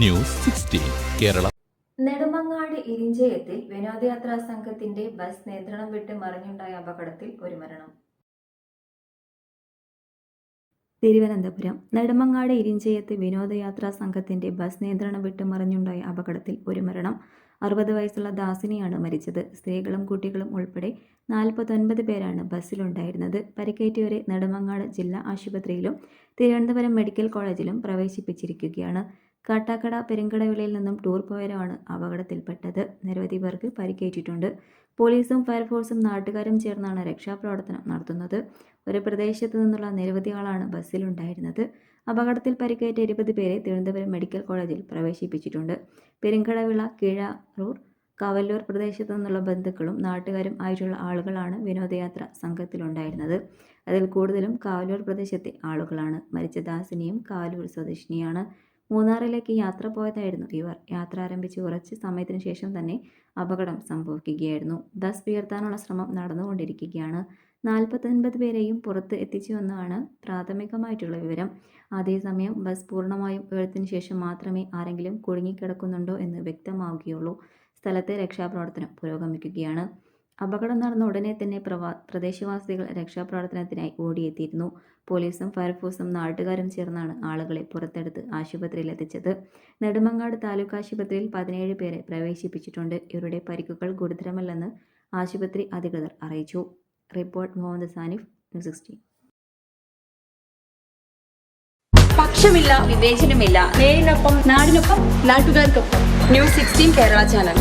News sixteen Kerala. Nedumangad ഇരിഞ്ചയത്തിൽ വിനോദയാത്രാ സംഘത്തിന്റെ ബസ് നിയന്ത്രണം വിട്ട് മറിഞ്ഞുണ്ടായ അപകടത്തിൽ ഒരു മരണം. തിരുവനന്തപുരം നെടുമങ്ങാട് ഇരിഞ്ചയത്ത് വിനോദയാത്രാ സംഘത്തിന്റെ ബസ് നിയന്ത്രണം വിട്ട് മറിഞ്ഞുണ്ടായ അപകടത്തിൽ ഒരു മരണം. അറുപത് വയസ്സുള്ള ദാസിനിയാണ് മരിച്ചത്. സ്ത്രീകളും കുട്ടികളും ഉൾപ്പെടെ നാൽപ്പത്തൊൻപത് പേരാണ് ബസ്സിലുണ്ടായിരുന്നത്. പരിക്കേറ്റവരെ നെടുമങ്ങാട് ജില്ലാ ആശുപത്രിയിലും തിരുവനന്തപുരം മെഡിക്കൽ കോളേജിലും പ്രവേശിപ്പിച്ചിരിക്കുകയാണ്. കാട്ടാക്കട പെരുങ്കടവിളയിൽ നിന്നും ടൂർ പോയവരാണ് അപകടത്തിൽപ്പെട്ടത്. നിരവധി പേർക്ക് പരിക്കേറ്റിട്ടുണ്ട്. പോലീസും ഫയർഫോഴ്സും നാട്ടുകാരും ചേർന്നാണ് രക്ഷാപ്രവർത്തനം നടത്തുന്നത്. ഒരു പ്രദേശത്തു നിന്നുള്ള നിരവധി ആളാണ് ബസ്സിലുണ്ടായിരുന്നത്. അപകടത്തിൽ പരിക്കേറ്റ ഇരുപത് പേരെ തിരുവനന്തപുരം മെഡിക്കൽ കോളേജിൽ പ്രവേശിപ്പിച്ചിട്ടുണ്ട്. പെരുങ്കടവിള കീഴാറൂർ കവല്ലൂർ പ്രദേശത്തു നിന്നുള്ള ബന്ധുക്കളും നാട്ടുകാരും ആയിട്ടുള്ള ആളുകളാണ് വിനോദയാത്ര സംഘത്തിലുണ്ടായിരുന്നത്. അതിൽ കൂടുതലും കാവലൂർ പ്രദേശത്തെ ആളുകളാണ്. മരിച്ച ദാസിനിയും കാവലൂർ സ്വദേശിനിയാണ്. മൂന്നാറിലേക്ക് യാത്ര പോയതായിരുന്നു ഇവർ. യാത്ര ആരംഭിച്ച് കുറച്ച് സമയത്തിന് ശേഷം തന്നെ അപകടം സംഭവിക്കുകയായിരുന്നു. ദസ് ഉയർത്താനുള്ള ശ്രമം നടന്നുകൊണ്ടിരിക്കുകയാണ്. നാൽപ്പത്തൊൻപത് പേരെയും പുറത്ത് എത്തിച്ചുവെന്നാണ് പ്രാഥമികമായിട്ടുള്ള വിവരം. അതേസമയം ബസ് പൂർണമായും ഉയർത്തിന് ശേഷം മാത്രമേ ആരെങ്കിലും കുടുങ്ങിക്കിടക്കുന്നുണ്ടോ എന്ന് വ്യക്തമാവുകയുള്ളൂ. സ്ഥലത്തെ രക്ഷാപ്രവർത്തനം പുരോഗമിക്കുകയാണ്. അപകടം നടന്ന ഉടനെ തന്നെ പ്രവാ പ്രദേശവാസികൾ രക്ഷാപ്രവർത്തനത്തിനായി ഓടിയെത്തിയിരുന്നു. പോലീസും ഫയർഫോഴ്സും നാട്ടുകാരും ചേർന്നാണ് ആളുകളെ പുറത്തെടുത്ത് ആശുപത്രിയിൽ എത്തിച്ചത്. നെടുമങ്ങാട് താലൂക്ക് ആശുപത്രിയിൽ പതിനേഴ് പേരെ പ്രവേശിപ്പിച്ചിട്ടുണ്ട്. ഇവരുടെ പരിക്കുകൾ ഗുരുതരമല്ലെന്ന് ആശുപത്രി അധികൃതർ അറിയിച്ചു. Report Muhammad Sanif news sixteen. പക്ഷമില്ല വിവേചനമില്ല. നേരിനൊപ്പം നാടിനൊപ്പം നാട്ടുകാർക്കൊപ്പം. News sixteen Kerala channel.